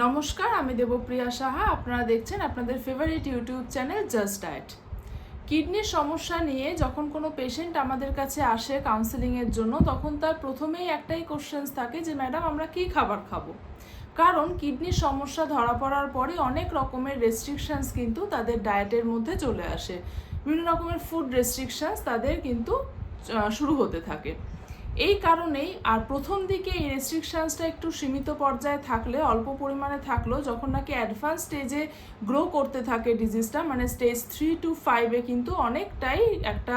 নমস্কার, আমি দেবপ্রিয়া সাহা। আপনারা দেখছেন আপনাদের favourite YouTube channel just diet কিডনির সমস্যা নিয়ে যখন কোনো পেশেন্ট আমাদের কাছে আসে কাউন্সেলিংয়ের জন্য, তখন তার প্রথমেই একটাই কোশ্চেন্স থাকে যে, ম্যাডাম, আমরা কী খাবার খাব? কারণ কিডনির সমস্যা ধরা পড়ার পরে অনেক রকমের রেস্ট্রিকশানস কিন্তু তাদের ডায়েটের মধ্যে চলে আসে। বিভিন্ন রকমের ফুড রেস্ট্রিকশানস তাদের কিন্তু শুরু হতে থাকে। এই কারণেই আর প্রথম দিকে এই রেস্ট্রিকশনসটা একটু সীমিত পর্যায়ে থাকলে, অল্প পরিমাণে থাকলেও যখন নাকি অ্যাডভান্স স্টেজে গ্রো করতে থাকে ডিজিজটা মানে স্টেজ থ্রি টু ফাইভে কিন্তু অনেকটাই একটা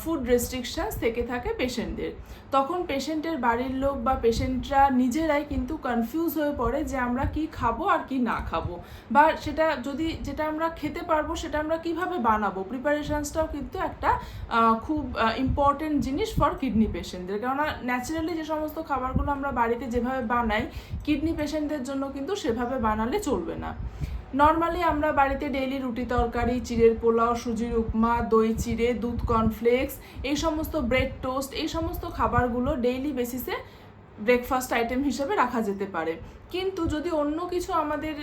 ফুড রেস্ট্রিকশানস থেকে থাকে পেশেন্টদের তখন পেশেন্টের বাড়ির লোক বা পেশেন্টরা নিজেরাই কিন্তু কনফিউজ হয়ে পড়ে যে আমরা কি খাব আর কি না খাব। বা সেটা যদি, যেটা আমরা খেতে পারব, সেটা আমরা কীভাবে বানাবো? প্রিপারেশনসটাও কিন্তু একটা খুব ইম্পর্টেন্ট জিনিস ফর কিডনি পেশেন্টদের কেননা ন্যাচারালি যে সমস্ত খাবারগুলো আমরা বাড়িতে যেভাবে বানাই কিডনি পেশেন্টদের জন্য কিন্তু সেভাবে বানালে চলবে না। নর্মালি আমরা বাড়িতে ডেইলি রুটি তরকারি, চিড়ের পোলাও, সুজির উপমা, দই চিড়ে, দুধ কর্নফ্লেক্স এই সমস্ত ব্রেড টোস্ট এই সমস্ত খাবারগুলো ডেইলি বেসিসে ব্রেকফাস্ট আইটেম হিসেবে রাখা যেতে পারে। কিন্তু যদি অন্য কিছু আমাদের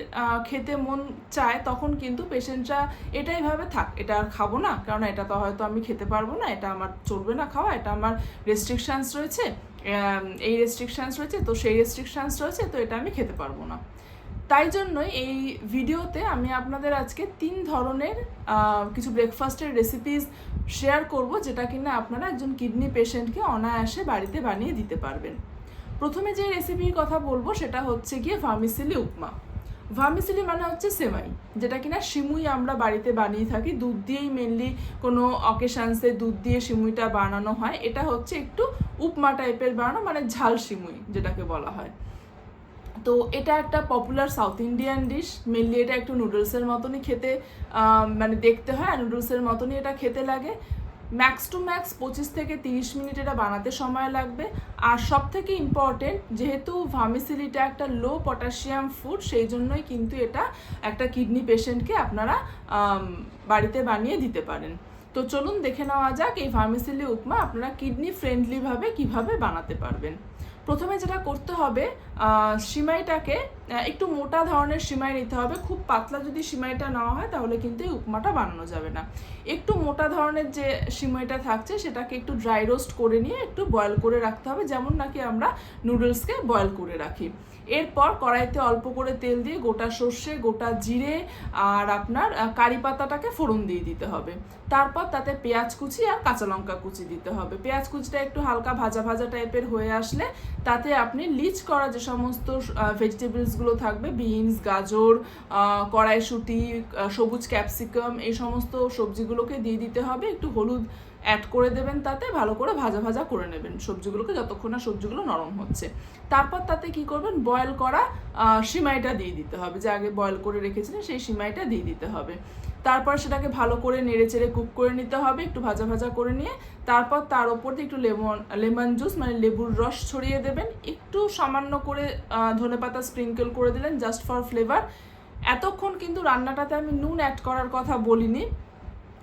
খেতে মন চায়, তখন কিন্তু পেশেন্টরা এটাই ভাবে থাক, এটা আর খাব না কারণ এটা তো হয়তো আমি খেতে পারব না, এটা আমার চলবে না খাওয়া, এটা আমার রেস্ট্রিকশানস রয়েছে এই রেস্ট্রিকশানস রয়েছে, তো সেই রেস্ট্রিকশানস রয়েছে, তো এটা আমি খেতে পারব না। তাই জন্যই এই ভিডিওতে আমি আপনাদের আজকে তিন ধরনের কিছু ব্রেকফাস্টের রেসিপিস শেয়ার করব, যেটা কিনা আপনারা একজন কিডনি পেশেন্টকে অনায়াসে বাড়িতে বানিয়ে দিতে পারবেন। প্রথমে যে রেসিপির কথা বলব সেটা হচ্ছে গিয়ে ভার্মিসিলি উপমা। ভার্মিসিলি মানে হচ্ছে সেমাই, যেটা কিনা সিমুই আমরা বাড়িতে বানিয়ে থাকি। দুধ দিয়েই মেনলি কোনো অকেশানসে দুধ দিয়ে সিমুইটা বানানো হয়। এটা হচ্ছে একটু উপমা টাইপের বানানো মানে ঝাল সিমুই যেটাকে বলা হয়। তো এটা একটা popular south Indian dish mainly এটা একটু নুডলসের মতনই খেতে মানে দেখতে হয়। আর নুডলসের মতনই এটা খেতে লাগে। ম্যাক্স টু ম্যাক্স পঁচিশ থেকে তিরিশ মিনিট এটা বানাতে সময় লাগবে। আর সব থেকে ইম্পর্টেন্ট যেহেতু ভামিসিলিটা একটা লো পটাশিয়াম ফুড সেই জন্যই কিন্তু এটা একটা কিডনি পেশেন্টকে আপনারা বাড়িতে বানিয়ে দিতে পারেন। তো চলুন দেখে নেওয়া যাক এই ভার্মিসিলি উপমা আপনারা কিডনি ফ্রেন্ডলিভাবে কীভাবে বানাতে পারবেন। প্রথমে যেটা করতে হবে সিমাইটাকে একটু মোটা ধরনের সিমাই নিতে হবে। খুব পাতলা যদি সিমাইটা নেওয়া হয়, তাহলে কিন্তু এই উপমাটা বানানো যাবে না। একটু মোটা ধরনের যে সিমাইটা থাকছে, সেটাকে একটু ড্রাই রোস্ট করে নিয়ে একটু বয়েল করে রাখতে হবে। যেমন নাকি আমরা নুডলসকে বয়েল করে রাখি। এরপর কড়াইতে অল্প করে তেল দিয়ে গোটা সর্ষে, গোটা জিরে আর আপনার কারি পাতাটাকে ফোড়ন দিয়ে দিতে হবে। তারপর তাতে পেঁয়াজ কুচি আর কাঁচা লঙ্কা কুচি দিতে হবে। পেঁয়াজ কুচিটা একটু হালকা ভাজা ভাজা টাইপের হয়ে আসলে তাতে আপনি লিচ করা যে সমস্ত ভেজিটেবলসগুলো থাকবে বিনস গাজর কড়াইশুঁটি সবুজ ক্যাপসিকাম এই সমস্ত সবজিগুলোকে দিয়ে দিতে হবে। একটু হলুদ অ্যাড করে দেবেন তাতে, ভালো করে ভাজা ভাজা করে নেবেন সবজিগুলোকে যতক্ষণ না সবজিগুলো নরম হচ্ছে। তারপর তাতে কি করবেন? বয়েল করা সিমাইটা দিয়ে দিতে হবে। যে আগে বয়েল করে রেখেছিলেন, সেই সিমাইটা দিয়ে দিতে হবে। তারপর সেটাকে ভালো করে নেড়ে চেড়ে কুক করে নিতে হবে, একটু ভাজা ভাজা করে নিয়ে। তারপর তার ওপর দিয়ে একটু লেমন লেমন জুস মানে লেবুর রস ছড়িয়ে দেবেন। একটু সামান্য করে ধনে পাতা স্প্রিঙ্কেল করে দিলেন জাস্ট ফর ফ্লেভার এতক্ষণ কিন্তু রান্নাটাতে আমি নুন অ্যাড করার কথা বলিনি।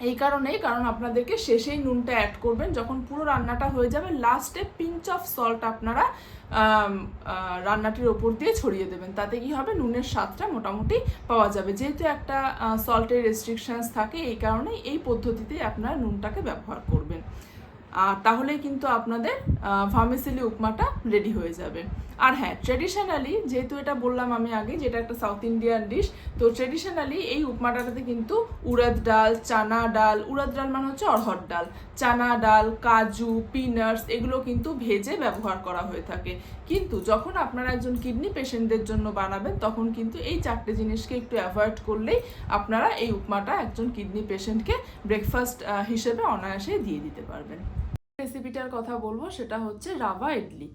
এই কারণেই, কারণ আপনাদেরকে শেষেই নুনটা অ্যাড করবেন। যখন পুরো রান্নাটা হয়ে যাবে লাস্টে পিঞ্চ অফ সল্ট আপনারা রান্নাটির ওপর দিয়ে ছড়িয়ে দেবেন। তাতে কি হবে? নুনের স্বাদটা মোটামুটি পাওয়া যাবে। যেহেতু একটা সল্টের রেস্ট্রিকশানস থাকে, এই কারণে এই পদ্ধতিতে আপনারা নুনটাকে ব্যবহার করবেন। আর তাহলেই কিন্তু আপনাদের ফার্মেসিলি উপমাটা রেডি হয়ে যাবে। আর হ্যাঁ ট্রেডিশনালি যেহেতু এটা বললাম আমি আগে, যেটা একটা সাউথ ইন্ডিয়ান ডিশ তো ট্রেডিশনালি এই উপমাটাতে কিন্তু উড়দ ডাল, চানা ডাল, উড়দ ডাল মানে হচ্ছে অড়হর ডাল। চানা ডাল, কাজু পিনাটস এগুলো কিন্তু ভেজে ব্যবহার করা হয়ে থাকে। কিন্তু যখন আপনারা একজন কিডনি পেশেন্টদের জন্য বানাবেন, তখন কিন্তু এই চারটে জিনিসকে একটু অ্যাভয়েড করলেই আপনারা এই উপমাটা একজন কিডনি পেশেন্টকে ব্রেকফাস্ট হিসেবে অনায়াসে দিয়ে দিতে পারবেন। রেসিপিটার কথা বলব, সেটা হচ্ছে রাভা ইডলি।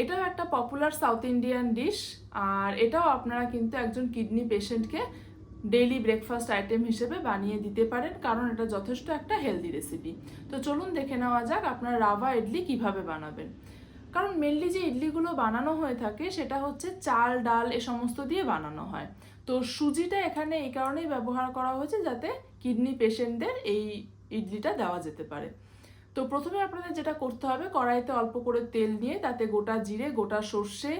এটাও একটা পপুলার সাউথ ইন্ডিয়ান ডিশ আর এটাও আপনারা কিন্তু একজন কিডনি পেশেন্টকে ডেইলি ব্রেকফাস্ট আইটেম হিসেবে বানিয়ে দিতে পারেন, কারণ এটা যথেষ্ট একটা হেলদি রেসিপি তো চলুন দেখে নেওয়া যাক আপনার রাভা ইডলি কীভাবে বানাবেন। কারণ মেনলি যে ইডলিগুলো বানানো হয়ে থাকে, সেটা হচ্ছে চাল, ডাল, এ সমস্ত দিয়ে বানানো হয়। তো সুজিটা এখানে এই কারণেই ব্যবহার করা হয়েছে যাতে কিডনি পেশেন্টদের এই ইডলিটা দেওয়া যেতে পারে। তো প্রথমে আপনাদের যেটা করতে হবে, কড়াইতে অল্প করে তেল নিয়ে তাতে গোটা জিরে, গোটা সর্ষে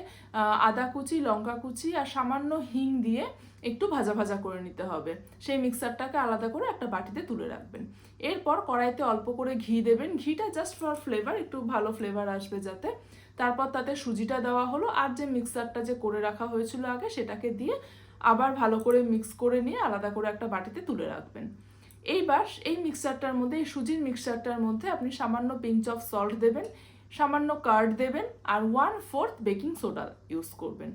আদা কুচি, লঙ্কা কুচি আর সামান্য হিং দিয়ে একটু ভাজা ভাজা করে নিতে হবে। সেই মিক্সারটাকে আলাদা করে একটা বাটিতে তুলে রাখবেন। এরপর কড়াইতে অল্প করে ঘি দেবেন। ঘিটা জাস্ট ফর ফ্লেভার একটু ভালো ফ্লেভার আসবে যাতে। তারপর তাতে সুজিটা দেওয়া হলো আর যে মিক্সারটা যে করে রাখা হয়েছিল আগে সেটাকে দিয়ে আবার ভালো করে মিক্স করে নিয়ে আলাদা করে একটা বাটিতে তুলে রাখবেন। এইবার এই মিক্সারটার মধ্যে, এই সুজির মিক্সারটার মধ্যে আপনি সামান্য পিঞ্চ অফ সল্ট দেবেন, সামান্য কার্ড দেবেন আর one fourth baking soda use করবেন।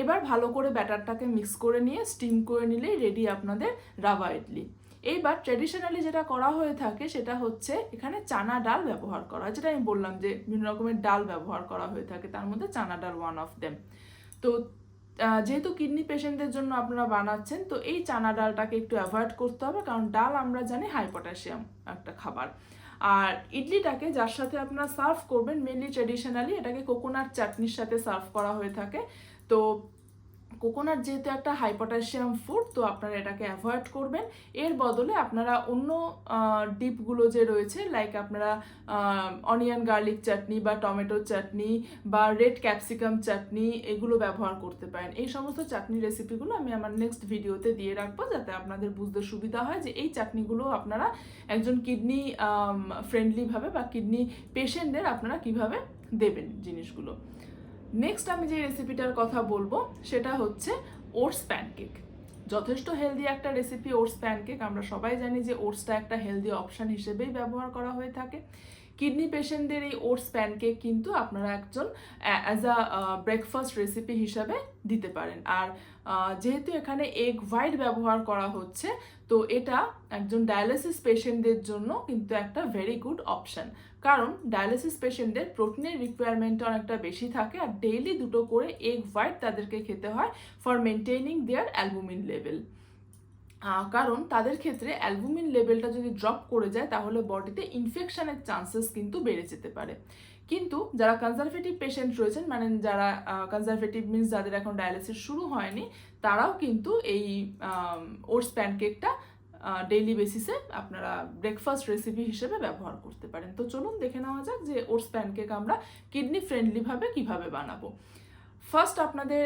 এবার ভালো করে ব্যাটারটাকে মিক্স করে নিয়ে স্টিম করে নিলেই রেডি আপনাদের রাভা ইডলি এইবার ট্রেডিশনালি যেটা করা হয়ে থাকে সেটা হচ্ছে এখানে চানা ডাল ব্যবহার করা। হয় যেটা আমি বললাম যে বিভিন্ন রকমের ডাল ব্যবহার করা হয়ে থাকে, তার মধ্যে চানা ডাল ওয়ান অফ দেম তো যেহেতু কিডনি পেশেন্টদের জন্য আপনারা বানাচ্ছেন, তো এই চানা ডালটাকে একটু অ্যাভয়েড করতে হবে, কারণ ডাল আমরা জানি হাই পটাশিয়াম একটা খাবার। আর ইডলিটাকে যার সাথে আপনারা সার্ভ করবেন মেনলি ট্রেডিশনালি এটাকে কোকোনাট চাটনির সাথে সার্ভ করা হয়ে থাকে। তো কোকোনাট যেহেতু একটা হাই পটাশিয়াম ফুড, তো আপনারা এটাকে অ্যাভয়েড করবেন। এর বদলে আপনারা অন্য ডিপগুলো যে রয়েছে লাইক আপনারা অনিয়ন, গার্লিক চাটনি বা টমেটো চাটনি বা রেড ক্যাপসিকাম চাটনি, এগুলো ব্যবহার করতে পারেন। এই সমস্ত চাটনি রেসিপিগুলো আমি আমার নেক্সট ভিডিওতে দিয়ে রাখব, যাতে আপনাদের বুঝতে সুবিধা হয় যে এই চাটনিগুলো আপনারা একজন কিডনি ফ্রেন্ডলিভাবে বা কিডনি পেশেন্টদের আপনারা কীভাবে দেবেন জিনিসগুলো। নেক্সট আমি যে রেসিপিটার কথা বলব, সেটা হচ্ছে ওটস প্যানকেক যথেষ্ট হেলদি একটা রেসিপি ওটস প্যানকেক আমরা সবাই জানি যে ওটসটা একটা হেলদি অপশান হিসেবেই ব্যবহার করা হয়ে থাকে। কিডনি পেশেন্টদের এই ওটস প্যানকেক কিন্তু আপনারা একজন অ্যাজ আ ব্রেকফাস্ট রেসিপি হিসাবে দিতে পারেন। আর যেহেতু এখানে এগ হোয়াইট ব্যবহার করা হচ্ছে, তো এটা একজন ডায়ালিসিস পেশেন্টদের জন্য কিন্তু একটা ভেরি গুড অপশন কারণ ডায়ালিসিস পেশেন্টদের প্রোটিনের রিকোয়ারমেন্টটা অনেকটা বেশি থাকে আর ডেইলি দুটো করে এগ হোয়াইট তাদেরকে খেতে হয় for maintaining their albumin level কারণ তাদের ক্ষেত্রে অ্যালবুমিন লেভেলটা যদি ড্রপ করে যায়, তাহলে বডিতে ইনফেকশনের চান্সেস কিন্তু বেড়ে যেতে পারে। কিন্তু যারা কনজারভেটিভ পেশেন্ট রয়েছেন মানে যারা কনজারভেটিভ মিনস যাদের এখন ডায়ালিসিস শুরু হয়নি, তারাও কিন্তু এই ওটস প্যানকেকটা ডেইলি বেসিসে আপনারা ব্রেকফাস্ট রেসিপি হিসেবে ব্যবহার করতে পারেন। তো চলুন দেখে নেওয়া যাক যে ওটস প্যানকেক আমরা কিডনি ফ্রেন্ডলিভাবে কীভাবে বানাবো। ফার্স্ট আপনাদের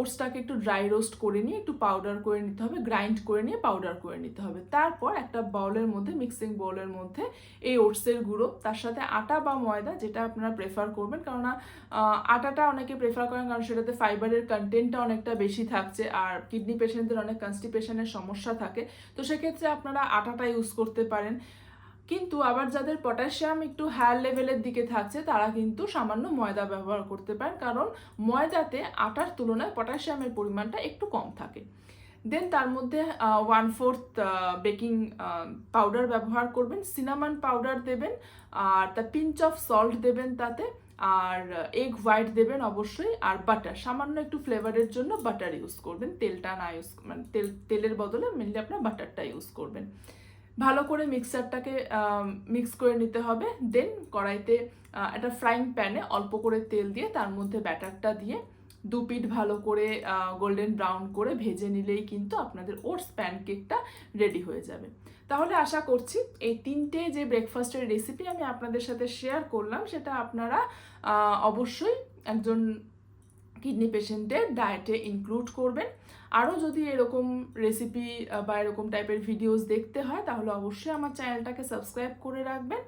ওটসটাকে একটু ড্রাই রোস্ট করে নিয়ে, একটু পাউডার করে নিতে হবে গ্রাইন্ড করে নিয়ে পাউডার করে নিতে হবে। তারপর একটা বাউলের মধ্যে মিক্সিং বাউলের মধ্যে এই ওটসের গুঁড়ো, তার সাথে আটা বা ময়দা, যেটা আপনারা প্রেফার করবেন, কেননা আটাটা অনেকে প্রেফার করেন, কারণ সেটাতে ফাইবারের কন্টেন্টটা অনেকটা বেশি থাকছে, আর কিডনি পেশেন্টদের অনেক কনস্টিপেশনের সমস্যা থাকে। তো সেক্ষেত্রে আপনারা আটাটা ইউজ করতে পারেন। কিন্তু আবার যাদের পটাশিয়াম একটু হায়ার লেভেলের দিকে থাকছে, তারা কিন্তু সামান্য ময়দা ব্যবহার করতে পারেন, কারণ ময়দাতে আটার তুলনায় পটাশিয়ামের পরিমাণটা একটু কম থাকে। দেন তার মধ্যে ওয়ান ফোর্থ বেকিং পাউডার ব্যবহার করবেন সিনামান পাউডার দেবেন, আর তা পিঞ্চ অফ সল্ট দেবেন তাতে, আর এগ হোয়াইট দেবেন অবশ্যই, আর বাটার সামান্য একটু ফ্লেভারের জন্য বাটার ইউজ করবেন, তেলটা না ইউজ মানে তেল, তেলের বদলে মেনলি আপনার বাটারটা ইউজ করবেন। ভালো করে মিক্সারটাকে মিক্স করে নিতে হবে। দেন কড়াইতে একটা ফ্রাইং প্যানে অল্প করে তেল দিয়ে তার মধ্যে ব্যাটারটা দিয়ে দু পিঠ ভালো করে গোল্ডেন ব্রাউন করে ভেজে নিলেই কিন্তু আপনাদের ওটস প্যানকেকটা রেডি হয়ে যাবে। তাহলে আশা করছি এই তিনটে যে ব্রেকফাস্টের রেসিপি আমি আপনাদের সাথে শেয়ার করলাম, সেটা আপনারা অবশ্যই একজন কিডনি পেশেন্টের ডায়েটে ইনক্লুড করবেন। আরও যদি এরকম রেসিপি বা এরকম টাইপের ভিডিওস দেখতে হয়, তাহলে অবশ্যই আমার চ্যানেলটাকে সাবস্ক্রাইব করে রাখবেন।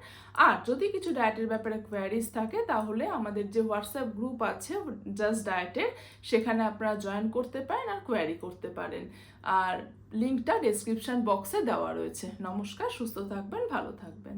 আর যদি কিছু ডায়েটের ব্যাপারে কোয়ারিজ থাকে, তাহলে আমাদের যে হোয়াটসঅ্যাপ গ্রুপ আছে জাস্ট ডায়েটের সেখানে আপনারা জয়েন করতে পারেন আর কোয়ারি করতে পারেন। আর লিঙ্কটা ডেসক্রিপশন বক্সে দেওয়া রয়েছে। নমস্কার, সুস্থ থাকবেন, ভালো থাকবেন।